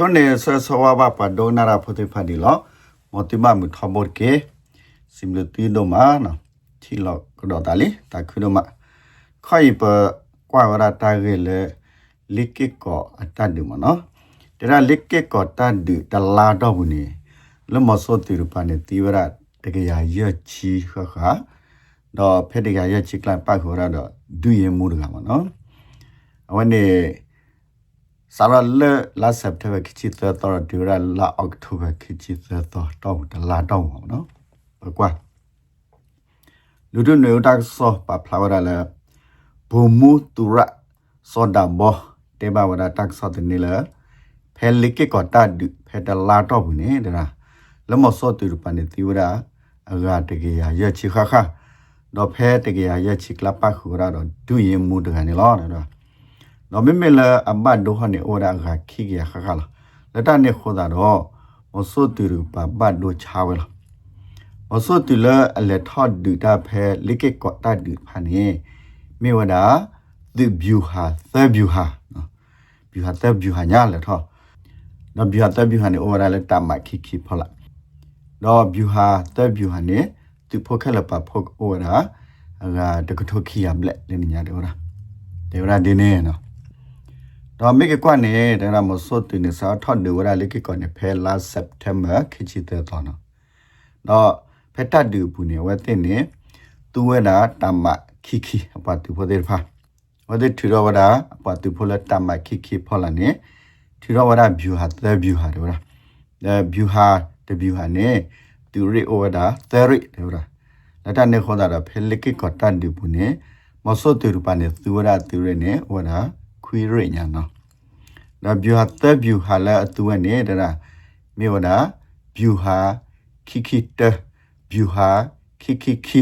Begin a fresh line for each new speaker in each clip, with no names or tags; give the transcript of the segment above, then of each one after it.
ချုံနေဆဆဝဘပဒိုနာရာဖတိဖဒီလောမတိမမထဘောကေစိမလတီဒိုမာနော်ချီလောကတော့တာလီတာခုဒိုမာခိုင်ပကွာဝရတာရေလေလိကိကောအတတ်ဒီမနော်တရလိကိကောတတ်ဒီတလာတော့ဘူးနေလမစောတိရပနေတိဝရတကရာရချီခခတော့ဖက်တကရချီကလပတ်ခေါ်ရတော့ဒူရင်မှုတကမနော်အဝနေ sara le la september kichi the tor dura la october kichi the tor taw da la taw no kwa lu du ne ta so pa flower la bu mu tu ra so da bo te ba wa da ta so de ne la phe li ke ko ta du phe da la taw bu ne da la mo so tu pa ne ti wa da a ga te ge ya ye chi kha kha do phe te ge ya ye chi kla pa khu ra do du yin mu de ga ne lo da နော် မေမေလာအဘတ်ဒိုဟနေအိုရာခခိကရခခလာလက်တနေခိုတာတော့မဆုတူရပဘတ်ဒိုချာဝဲလာမဆုတူလအလက်ထော့ဒူတာဖဲလိကေကောတာဒူဖာနေမေဝဒာဒီဘျူဟာသဘျူဟာနော်ဘျူဟာသဘျူဟာညာလက်ထော့နော်ဘျူဟာသဘျူဟာနေအိုရာလက်တမခိခိဖလာတော့ဘျူဟာသဘျူဟာနေသူဖိုခက်လပဖိုအိုရာအကတကထိုခီယမ်လက်လင်းညာဒေဝရာဒေဝရာဒီနေနော် တော့မိကကွနဲ့ဒါရမစောတူနေစားထော့ဒူဝရလိကကောနေဖဲလာစက်တမ်ဘာခိချီတဲ့တော့နော်တော့ဖက်တဒူပူနေဝတဲ့နေသူဝဒါတမခိခိအပတူဖို့တဲ့ဖာဝတဲ့ထီရောဝဒါအပတူဖို့လက်တမခိခိဖော်လာနေထီရောဝဒါဘျူဟာတဲ့ဘျူဟာတော့လားတဲ့ဘျူဟာတဲ့ဘျူဟာနေတူရီအိုဝဒါသရီတဲ့လားလက်တနေခေါ်တာဖဲလိကကောတန်ဒူပူနေမစောတူရပါနေသူဝဒါသူရနေဝဒါ ခွေရညာနော်ဒါဗျူဟာသက်ဗျူဟာလာအတူနေတဲ့မြေဝနာဗျူဟာခိခိတဗျူဟာခိခိခိ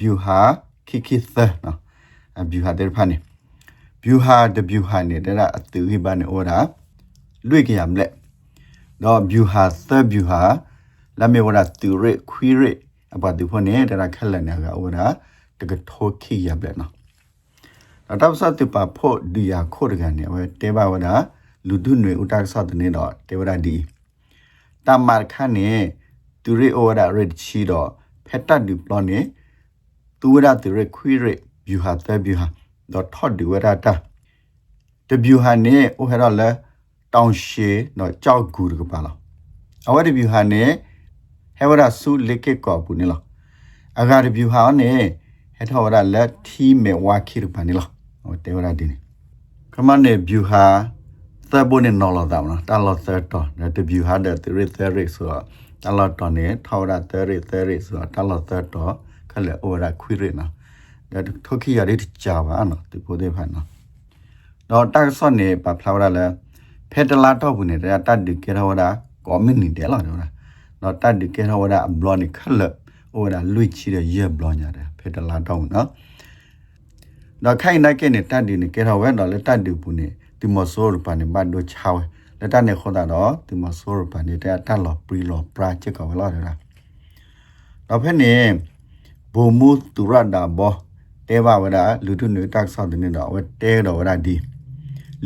ဗျူဟာခိခိသနော်အဗျူဟာတဲ့ဖာနေဗျူဟာတဗျူဟာနေတဲ့အတူဟိပါနေဩတာလွေကြရမလဲတော့ဗျူဟာသဗျူဟာလာမေဝနာတူရခွေရအပတူဖနေတဲ့ခက်လက်နေကဩတာတကထိုခိရပဲနော် တော့စတ်တပါဖို့ဒီယာခိုးရကနေဝဲတေဘဝဒလူဒုနွေဥတာစတ်နေတော့တေဝဒဒီတမတ်ခါနေသူရိဩဝဒရစ်ချီတော့ဖက်တတ်ဒီပလောနေသူဝဒသူရခွေရဗျူဟာသဗျူဟာတော့ထော့ဒီဝဒတာတဗျူဟာနေဩဟရလဲတောင်ရှေတော့ကြောက်ကူကပါလားအဝဒဗျူဟာနေဟဲဝဒဆုလိကေကောပူနေလားအဂါဗျူဟာနေဟဲထောဝဒလက်ထီမေဝါခိရပါနေလား ဟိုတေဝရဒီနေကမန်နေဘျူဟာသဘုန်နေနော်လာတာမလားတာလောသတ်တော့တဲ့ဘျူဟာတဲ့သရသရဆိုတော့တာလောတော့နေထောရသရသရဆိုတော့တာလောသတ်တော့ခက်လေအိုရာခွေရနော်တဲ့ထိုခိရတဲ့ကြာပါနော်ဒီပိုတဲ့ဖန်နော်တော့တက်ဆော့နေပါဖလာရလဲဖက်တလာတော့ဘူးနေတဲ့တတ်ဒီကေရဝဒကောမင်းနေတယ်လားတော့တတ်ဒီကေရဝဒဘလော့နေခက်လေအိုရာလွိချီတဲ့ရေဘလော့ညာတယ်ဖက်တလာတော့နော် တော့ခိုင်နိုင်ကနေတတ်ဒီနေကေရဝဲတော့လက်တတ်ဒီပူနေဒီမဆိုးရပါနေဘတ်တို့ချောင်းလက်တတ်နေခေါ်တာတော့ဒီမဆိုးရပါနေတဲ့တတ်လော်ပရီလော်ပရာချစ်ကောလာရတာတော့ဖက်နေဘူမူတူရဒါဘောတဲဘဝဒလူတုနေတက်ဆောက်တဲ့နေတော့ဝတဲတော့ဝဒဒီ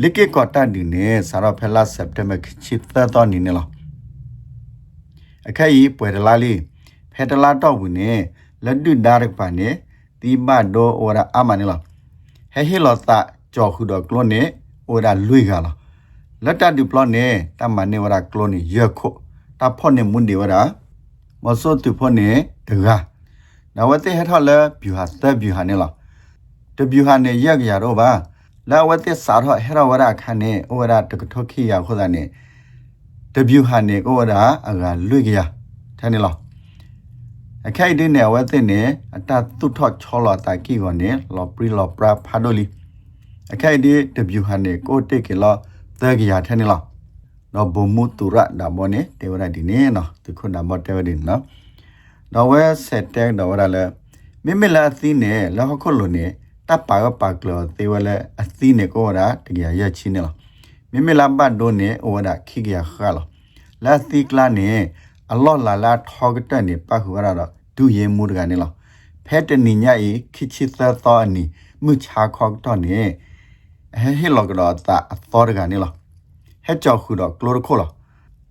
လိကေကောတတ်ဒီနေစာရဖက်လာစက်တမ်ဘာခချစ်သတော်နေနေလားအခက်ကြီးပွဲတလားလေးဖက်တလားတော့ဘူးနေလက်ဒုဒါရပါနေဒီဘတ်တော့ဝရအမနေလား ဟဲဟီလောတာကြောခုတော့ကလောနေအိုဒါလွေကလာလက်တတူပလောနေတမနေဝရကလောနေရခုတာဖော့နေမွန်ဒီဝရမစောတူဖော့နေတကားနဝတိဟထလဘျူဟာသဘျူဟာနေလားတဘျူဟာနေရက်ကြရတော့ပါလာဝတိစာရဟရဝရခနဲ့ဩဝရတကထခိယခေါ်တာနေတဘျူဟာနေကိုဝရအကလွေကြရထဲနေလား အခိုက်တင်းနေဝတဲ့နေအတတုထော့ချောလာတာကီကောနေလောပရီလောပရာဖာဒိုလီအခိုက်ဒီတဘျူဟန်နေကိုတေကေလောသက်ကရထဲနေလောနော်ဘုံမူတူရဒါမောနေတေဝရဒီနေနော်တခုနာမောတေဝဒီနော်နော်ဝဲဆက်တက်တော့ရလဲမိမလာသီးနေလောခုလိုနေတပ်ပါကပါကလောတေဝလဲအသီးနေကိုရတကရရချင်းနေလောမိမလာဘတ်ဒိုနေဩဝဒခိကရခါလောလာသီကလာနေ အလော့လာလာထောက်တက်နေပတ်ခူရတော့ဒုရင်မှုတကနေလောဖဲတနိညာဤခိချိသသောအနီမြချာခေါတော့နေဟဲဟဲလောကတော့တာအသောတကနေလောဟဟဲ့ကြောက်ခုတော့ကလိုခိုလာ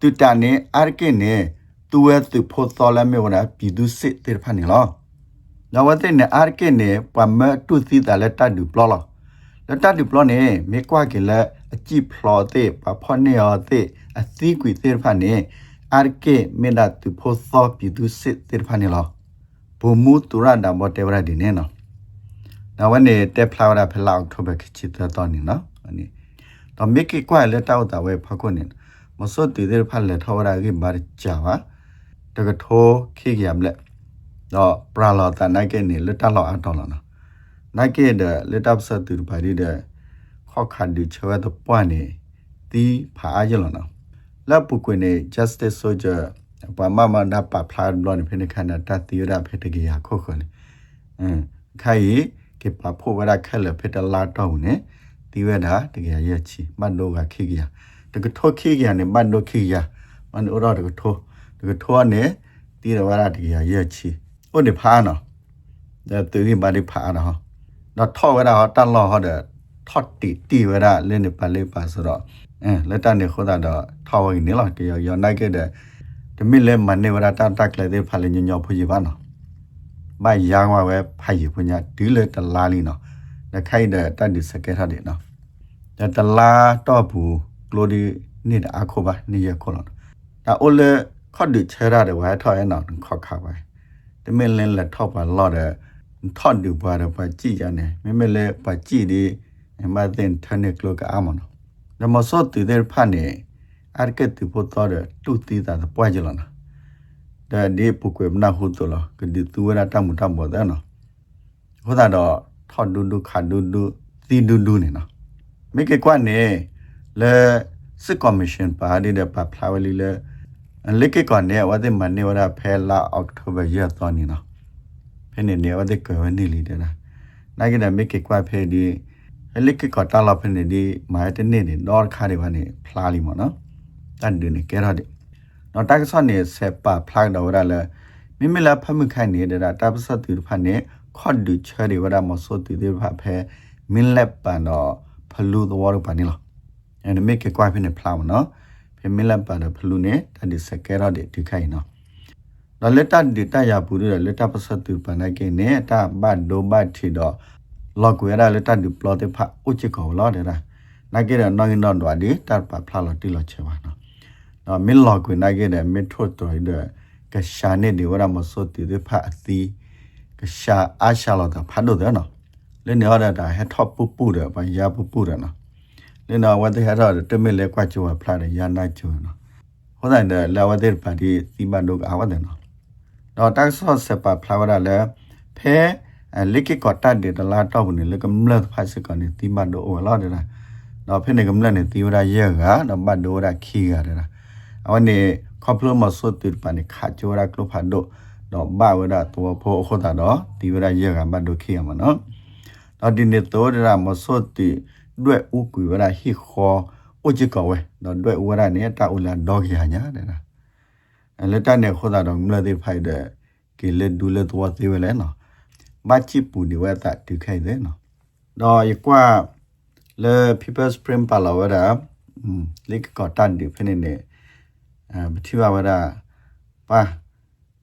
တူတာနေအာကေနေတူဝဲတူဖို့တော်လာမေဝနာပြည်သူစစ်တေဖာနေလောနော်ဝတဲ့နေအာကေနေပမတူစီတလက်တဒူပလောလောလက်တဒူပလောနေမေကွာကေလက်အကြည့်ဖလော်တဲ့ပဖောနေရတဲ့အသီးကွေတဲ့ဖာနေ အာကေမေဒါတူဖို့သောပြည်သူစစ်တဲ့ဖာနေလောဘုံမူတူရဒါမောတေဝရဒီနေနော်နော်ဝနေတက်ဖလာဝရဖလာအောက်တိုဘာခချစ်တော်နေနော်အနိတော့မေကေကွာလက်တောက်တာဝဲဖခွနေမစောတူတဲ့ဖာလက်ထောရကိဘာကြပါတကထိုးခိကရမ်လက်တော့ပရာလောတာနိုင်ကနေလက်တလောက်အတော်လာနော်နိုင်ကေတဲ့လက်တပ်စတူပါရီတဲ့ခေါခါဒီချဝတ်ပွားနေတီဖာအရလနော် လက်ပုကွနေ justice soldier ပမမနာပဖလာဘလန်ဖိနေခန္ဓာတတိရဖိတကေယခုခုလေအင်းခိုင်ကေပဖို့ဝရခက်လဖိတလာတောင်းနေတီဝဒတကေယချီမတ်တော့ကခိကရတကထောခိကရနေမတ်တော့ခိကရမန်ဩရတကထောတကထောနေတီရဝရတကေယချီဩဒီဖာနော်ဒါတူရင်ဘာဒီဖာနော်တော့ထောဝရဟတလောဟတဲ့ထော့တီတီဝရလင်းနေပါလေးပါဆိုတော့ အဲလက်တနေခေါ်တာတော့ထောဝင်းနေလားကေယောနိုင်ခဲ့တဲ့တမိလဲမနေဝရတာတက်လေတဲ့ဖာလညညောဖွကြီးပါနော်မယာငါပဲဖိုင်ဖွညာဒီလေတလားလီနော်လက်ခိုက်တဲ့တတ်ဒီစကဲထားတယ်နော်ဒါတလားတော့ဘူးကလိုဒီနေအခုပါနေရခေါ်တော့ဒါအိုလေခေါ်ဒီချရတဲ့ဝါထော်ရနော်ခေါ်ခါပါတမိလဲလက်ထောက်ပါလော့တဲ့ထော့ဒီဘာရပါကြည့်ရနေမမလဲပါကြည့်ဒီမတဲ့ထနေကလောကအာမနော် နမစောတူတဲ့ဖာနေအရကတူဖို့တော့တူတီတာပွားကြလားနော်ဒါဒီပုကွေမနာဟုတလကဒီသူဝရတမှုတမှုတဲ့နော်ဟောတာတော့ထော့ဒူဒူခါဒူဒူတီဒူဒူနေနော်မိကေကွာနေလေစစ်ကော်မရှင်ပါဒီတဲ့ပါဖလာဝလီလေလက်ကေကွာနေဝတ်တဲ့မနေဝရဖဲလာအောက်တိုဘာရက်တော့နေနော်ဖဲနေ နေဝတ်တဲ့ကွယ်နေလီတဲ့နော်နိုင်ကမိကေကွာဖဲဒီလက်ကေကွာတာလာဖဲနေဒီမာတဲ့နေနေတော့ခါတွေပါနေဖလာလီမနော်တန်ဒနေကဲရတဲ့နော်တက်ဆော့နေဆက်ပါဖလာတော့ရလဲမိမိလာဖမှုခိုင်နေတဲ့တာပစတ်တူဖာနေခေါ်ဒူချဲတွေဝရမဆိုတူတွေဖာဖဲမင်းလက်ပန်တော့ဖလူတော်ရပါနေလားအဲ့ဒါမိကေကွာဖဲနေဖလာမနော်ဖဲမင်းလက်ပန်တော့ဖလူနေတန်ဒီစကဲရတဲ့ဒီခိုင်နော်တော့လက်တဒီတရပူရလက်တပစတ်တူပနိုင်ကေနေတာဘတ်ဒိုဘတ်ထီတော့ လော့ကွေရလက်တဒီပလော့တေဖာဥချကောလော့တဲ့နာနိုင်ကေတော့နော်ရင်တော့တော့ဒီတပ်ပါဖလာလို့တီလို့ချေပါနော်နော်မင်းလော့ကွေနိုင်ကေတဲ့မင်းထွတ်တော်တဲ့ကရှာနေဒီဝရမစောတီတဲ့ဖာအသီကရှာအားရှာလို့တော့ဖတ်လို့တယ်နော်လဲနေရတာဟက်ထော့ပူပူတယ်ဘာရပူပူတယ်နော်လဲနော်ဝတ်တဲ့ဟက်တော့တမစ်လဲကွာချူဖလာတယ်ရနာချူနော်ဟောတဲ့လာဝတဲ့ပါတီစီမန်တို့အာဝတဲ့နော်တော့တက်ဆော့စပါဖလာဝရလဲဖဲ လိကကတတ်တယ်တလားတော့နေလေကမလတ်ဖတ်စကနေတီမန်တို့အော်လာတယ်နော်ဖဲနေကမလတ်နေတီဝရရဲကတော့ဘတ်ဒိုရခီရတယ်အဝနေခေါပလမဆုတ်တူပန်ခါချိုရာကလဖတ်တို့တော့ဘာဝရတော့ဖို့ခေါ်တာတော့တီဝရရဲကဘတ်ဒိုခီရမနော်တော့ဒီနေတော့ရမဆုတ်တီတွေ့ဥကွေဝရဟိခောဥจิကဝဲတော့တွေ့ဝရနေတာဥလာဒေါကရညာတဲ့နော်လက်တနဲ့ခေါ်တာတော့မလသေးဖိုက်တဲ့ကေလက်ဒူလက်တော့သေးဝဲလဲနော် ba chi pu ni wa ta ti khai de no do i kwa le people's prem pa la wa da le ko tan di phene ne a thi ba wa da pa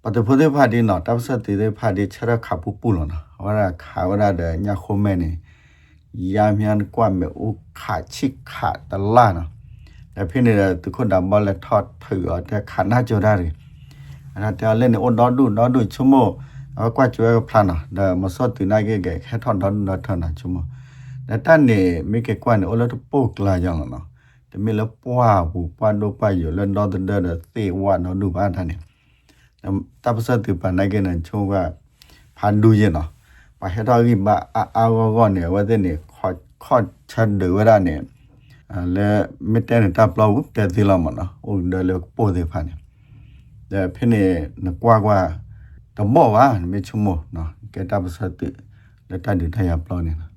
pa de pho de pha di no ta sa ti de pha di chara kha pu pu lo na wa da kha wa da de nya kho me ne ya myan kwa me u kha chi kha ta la na အဖိနေတာသူခွန်တာမလက်ထော့ထွေော်တဲ့ခါနာကြော်တာတွေအဲ့ဒါတလည်းနေအော်တော့ဒုတော့ဒုချုံမော အကွာကျွဲဖလာနာဒါမစောတူနိုင်ကေခဲထော့ဒေါ်ဒေါ်ထနာချမို့ဒါတန်နေမိကေကွမ်နေအော်လတ်ပုတ်လာကြောင်းနော်တမီလပွားဘူးပွားတော့ပါရလန်တော့တဲ့တဲ့သေဝါနော်ဒူပါထနေတပ်စတ်တူပနိုင်ကေနချုံကဖန်ဒူရင်နော်ပါဟတော်ကြီးမအာအာကောနေဝတဲ့နေခေါ်ခေါ်ချန်ဒဝရနေလဲမတဲတာပလောက်တဲ့သီလာမနော်ဟိုတယ်လေပို့သေးဖာနေဒါဖိနေနကွာကွာ တမော့ပါမေချုံမောနော်ကဲတပ်စတ်တူလက်တတ်တရပလောက်နေနော်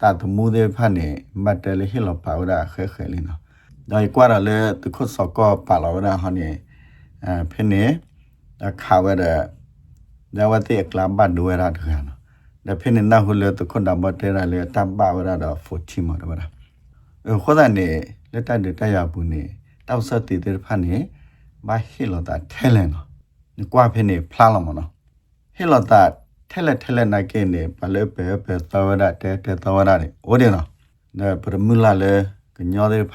တာတမှုသေးဖာနေမတ်တယ်လေဟီလောပါဝရခဲခဲလေးနော်ဒါကွာရလေတခုစကောပါလာဝရဟနေအဖိနေအခါဝရဒါဝတိကလမ်ဘတ်ဒွေရတ်ခါနော်ဒါဖိနေနာဟုလေတခွန်ဒါမတဲရလေတမ်ပါဝရတော့40မတော့ဗလားခေါ်တဲ့နေလက်တတဲ့တက်ရဘူးနေတောက်ဆက်တည်တဲ့ဖက်နေဘာဟီလောတာထဲလဲနော်ဒီကွာဖင်းနေဖလားလာမနော် ဟီလောတာထဲလက်ထဲလက်နိုင်ကနေဘလဲပဲပဲသဝရတဲ့တဲ့သဝရတဲ့ဩတယ်နော်ဒါပရမူလာလေကညောတဲ့ဖ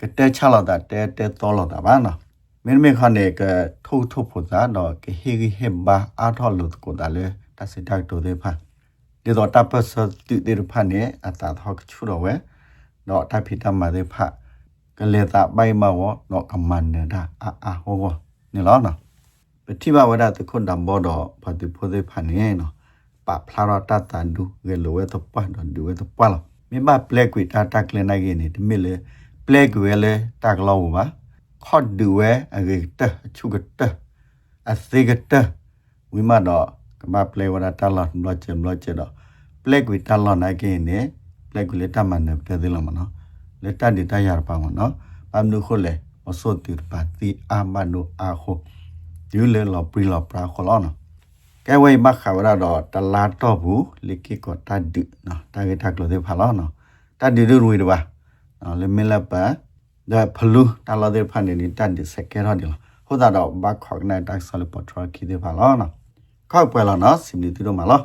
ကတဲ့ချလာတာတဲ့တဲ့တော်လာတာပါနော်မင်းမေခနဲ့ကထိုးထိုးဖို့သာတော့ကဟီဟီဟေဘာအားထော်လို့ကိုတာလေတစတက်တိုတဲ့ဖဒီတော့တပ်ပစတိတဲ့ဖနဲ့အတာထောက်ချူတော့ဝဲတော့တဖိတမတဲ့ဖကလေတာဘိုင်မောတော့ကမန်နေတာအာအာဟောနေလောနော် ပတိဘဝဒတခွန်ဒံဘောတော့ဖတိဖိုတဲ့ဖနဲ့နော်ပဖလာရတတန်ဒူငယ်လိုဝဲတော့ပတ်တော့ဒူဝဲတော့ပတ်လောမိမပလက်ကွေတာတက်လနေကနေဒီမိလေပလက်ကွေလေတက်လောပါခေါ်ဒူဝဲအဂေတချုကတအသေကတဝိမတော့ကမပလေဝဒတလာမလို့ချင်မလို့ချင်တော့ပလက်ကွေတလာနေကနေပလက်ကွေလေတမန်နေပြသေးလားမနော်လေတဒီတရပါမနော်ပမ်နုခိုလေမဆိုတူပါတီအာမနုအာခို ဒီလေလောပရီလောပရာခေါလောနော်ကဲဝိမခါဝရတော့တလာတော့ဘူးလိကိကတတ်ဒနော်တာဂက်တက်လို့ဒီဖလာနော်တတ်ဒီရူရပါနော်လေမလပါဒါဖလူတလာတဲ့ဖန်နေတတ်ဒီစကဲရဒီဟိုဒါတော့ဘတ်ခေါကနိုင်တက်ဆလပထရခိဒီဖလာနော်ခောက်ပွဲလာနော်စင်ဒီတူတော့မလား